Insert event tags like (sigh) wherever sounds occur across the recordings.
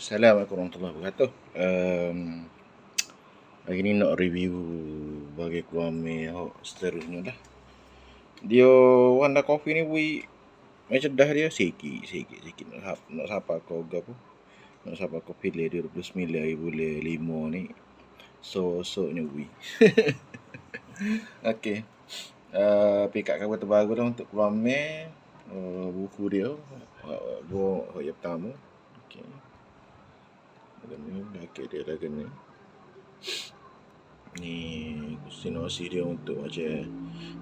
Assalamualaikum warahmatullahi wabarakatuh. Um, hari ni nak review bagi kuami ho seterusnya dah. Dia Wanda Coffee ni bui macam dah dia sikit sikit sikit nak nak siapa kau gapo. Nak siapa kau pilih dia 29 boleh 5 ni. So so nya bui. (laughs) Okey. Uh, pick up khabar terbaru dah untuk kuami uh, buku dia. Uh, dua hari pertama. Okey gini Naked dia dah kena. Ni Sinopsis dia untuk macam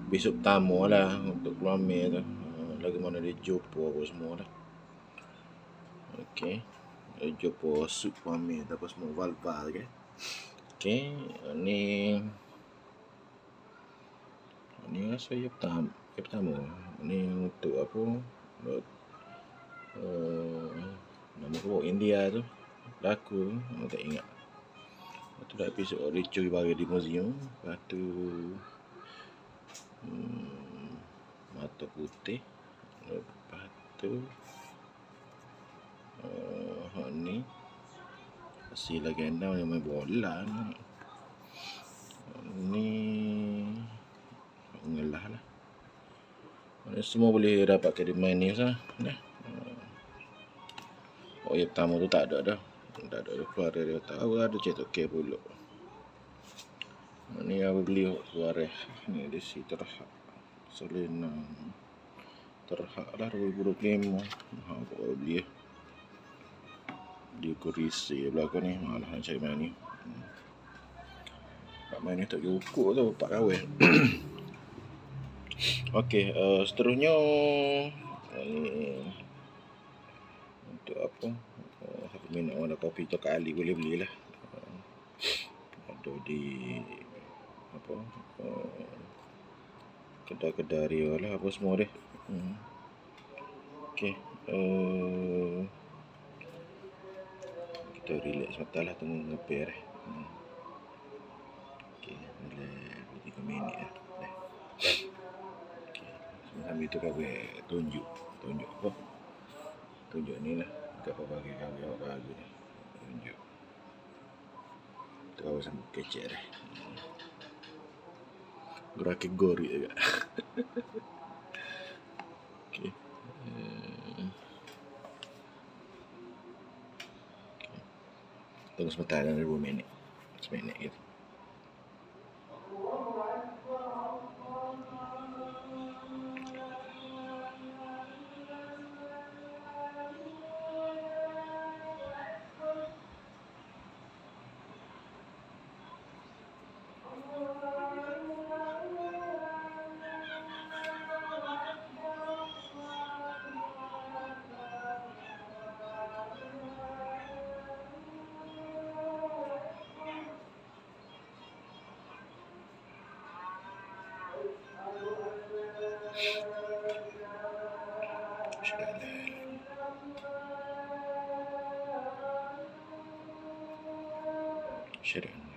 Besok pertama lah Untuk keluar mail tu uh, Lagi mana dia jumpa apa semua lah. Okay Dia jumpa suit keluar mail Apa semua val-val ke. Okay Ni Ni rasa yang pertama Yang pertama. Ni untuk apa? Uh, Nama keluar India tu laku aku tak ingat lepas tu dah episod Richo bagi di museum lepas tu hmm, mata putih lepas tu uh, ni si legenda yang main bola ni ni ngelah lah semua boleh dapat ke di main ni sah. Nah. Oh ya pertama tu tak ada dah tak ada keluar dari tahu ada cetok ke pula ni aku beli eh ni di si terhak. Selena. Terhak lah 2025 ha aku beli. Di kurisi belakang ni. Malah nak cari mana ni. Pak main ni tak cukup tu Pak Kawin (coughs) Okey, uh, seterusnya uh, untuk apa? Minat warna kopi tu kat Ali boleh beli lah uh, ada di apa uh, kedai-kedai Rio lah apa semua dia hmm. ok uh, kita relax sebentar lah tunggu ngepair eh. hmm. ok boleh 3 minit lah. Sambil tu kau tunjuk Tunjuk apa Tunjuk ni lah kat pelbagai kami awak baru ni tunjuk tu kawasan kecek dah gerak gori juga okey hmm. tunggu sebentar dalam 2 minit. Seminit gitu should.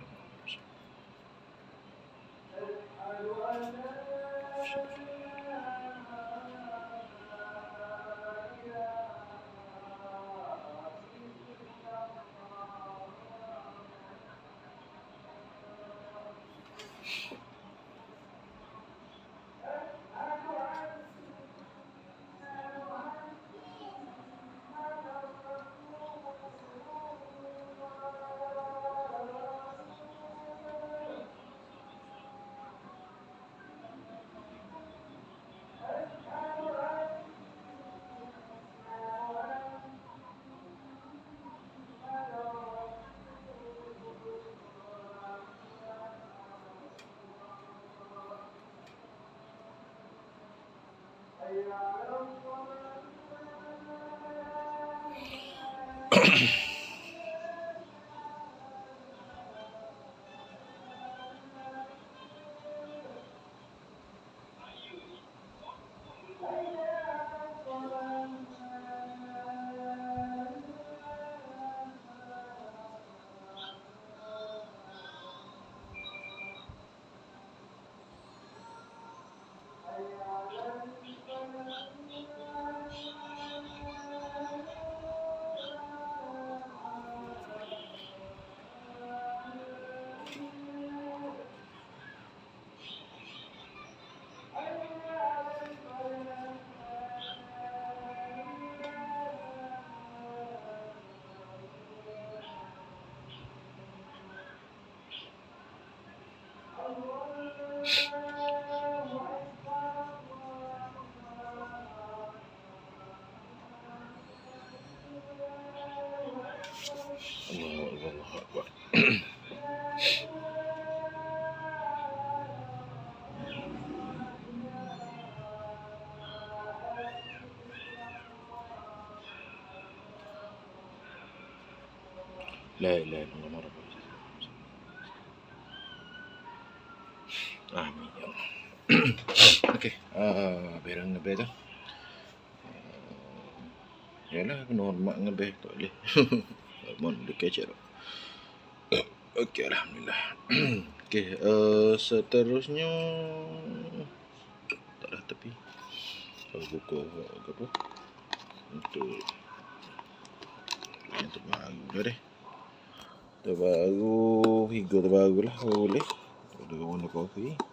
لا لا لا إله إلا الله Okey, ah berang ngebe tu. Uh, yalah kena hormat ngebe (laughs) tak boleh. Mon dekat cero. Okey, alhamdulillah. (coughs) Okey, uh, seterusnya tak ada tepi. Kalau buku apa? Untuk yang terbaru deh. Terbaru, higo terbaru lah boleh. Ada warna kopi.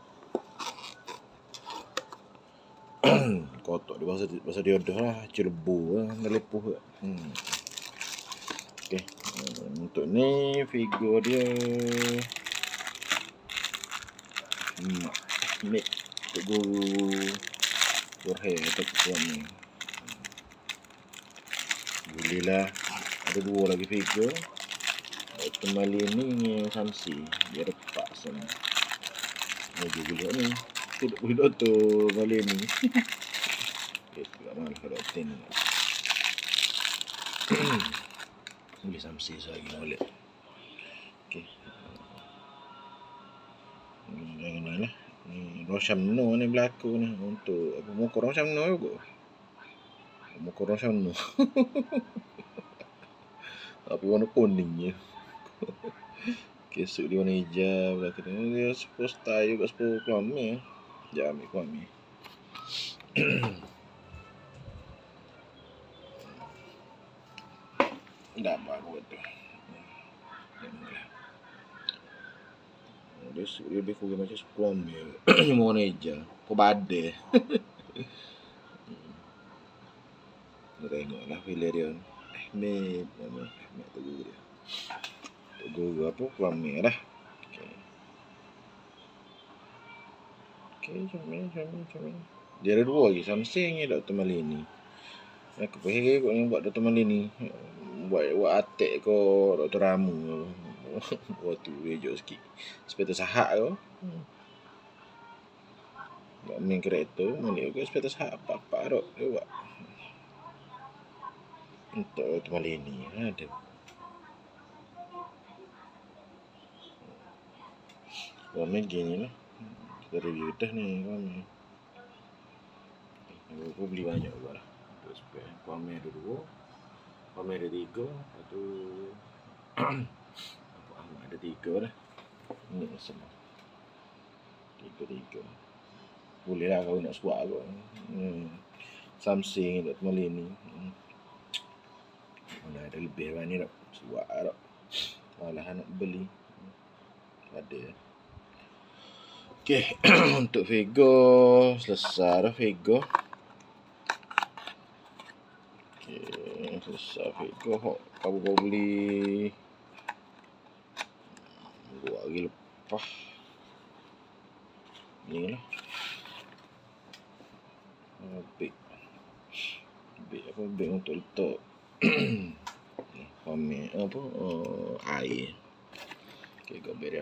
(clears throat) Kotak dia bahasa, bahasa dia dah lah. Cilebu lah. Dah lepuh lah. Hmm. Okay. Untuk ni figur dia. Hmm. Mik. Untuk guru. Jorhe atau kukuan ni. Boleh lah. Ada dua lagi figur. Kembali ni Samsi. Dia repak sana. Lagi boleh ni. Tidak boleh tu balik ni. Okay, tidak mahu kalau ten. (coughs) Boleh samsi lagi boleh. Okay. Yang ni lah. Ni Rosham No ni berlaku ni untuk apa muka Rosham No juga. Muka Rosham No. Tapi (laughs) warna kuning je. (laughs) Kesuk dia warna hijau belakang dia suppose style juga suppose kelamnya. Ya, ambil (coughs) ambil. Dah baru tu. Dia suruh lebih kurang macam sepuluh mil. Mau (coughs) warna hijau. Kau badai. (coughs) Kita tengok lah Valerian. Ahmed. Ahmed tu dia. Tu guru apa? Kelamnya lah. Okey, comel, comel, comel. Dia ada dua lagi, Samsung ni Dr. Malini. Aku fikir kau ni buat Dr. Malini. Buat buat atek ko Dr. Ramu. (laughs) buat tu rejo sikit. Sepeta sahak ko. Hmm. Buat main kereta, malik ko sepeta sahak apa-apa rok. Dia buat. Untuk Dr. Malini. Ada. Buat main gini lah dah ni kami aku beli banyak juga lah. Untuk spare kami ada dua. Kami ada tiga. Lepas tu (clears throat) apa Ahmad ada tiga lah. Ni semua tiga-tiga. Boleh lah kalau nak suap aku hmm. Samsung tak temali ni. Hmm. mana ada lebih lah ni tak? Suap tak? Malah nak beli. Ada Okey, (clears throat) untuk Vego selesai dah Vego. Okey, selesai Vego. Kau beli dua lagi lepas. Ni lah. Big. Big apa big untuk letak. (clears throat) Kami apa? Uh, air. Okey, kau beri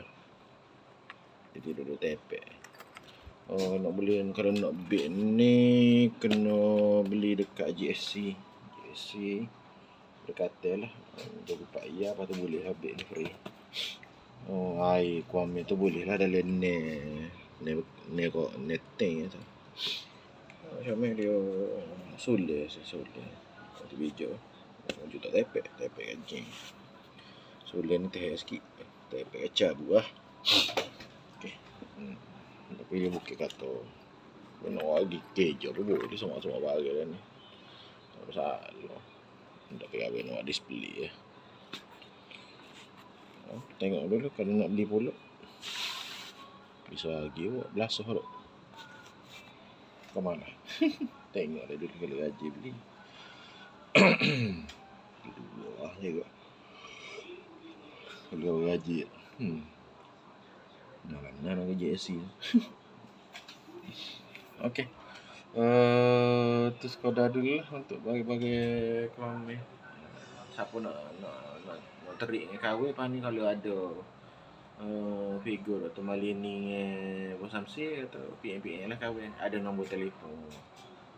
jadi duduk tepek Oh nak beli kalau nak bid ni kena beli dekat GSC. GSC dekat lah. Jadi pak ya apa tu boleh lah bid ni free. Oh ai kuami tu boleh lah dalam ne ne ne ko netting tu. Macam mana dia sulit sulit. Satu biju. Juta tepek tepek anjing. Sulit ni teh sikit. Tepek kacau buah. Hmm. Tapi dia bukit kata Kena lagi kejar tu boleh semua-semua bagi dah ni. Tak masalah. Tak kira apa nak display ya. Oh, tengok dulu kalau nak beli pula. Bisa lagi buat belasah tu Ke mana? (laughs) Tengok dah dulu kalau gaji beli. (coughs) Dua lah juga Kalau gaji Hmm Mana nak kerja AC Okay uh, Tu sekadar dulu lah Untuk bagi-bagi Kelam ni. Siapa nak Nak, nak, nak terik dengan kahwin Lepas ni kalau ada uh, Figur atau Malini Bos Samsi Atau PM-PM lah kahwin Ada nombor telefon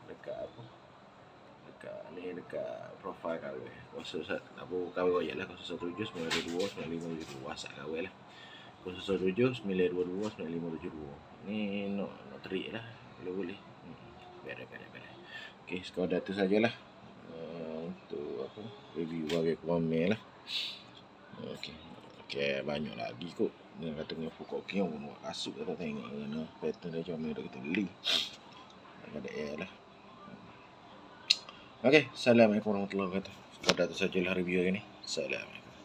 Dekat apa? Dekat ni dekat profil kawin. Kuasa sat apa kawin royal lah 017 922 9572 WhatsApp kawin lah. 017 922 9572. Ni no no terik lah. Boleh boleh. Hmm. Beres beres beres. Okey, sekadar tu sajalah. Uh, untuk apa? Review bagi komen lah. Okey. Okey, banyak lagi kot. Dia kata dengan pokok kiau pun buat kasut kata tengok kena pattern dia macam mana kita beli. Ada air lah. Okey, Assalamualaikum warahmatullahi wabarakatuh. Sekadar tu sajalah review hari ni. Assalamualaikum.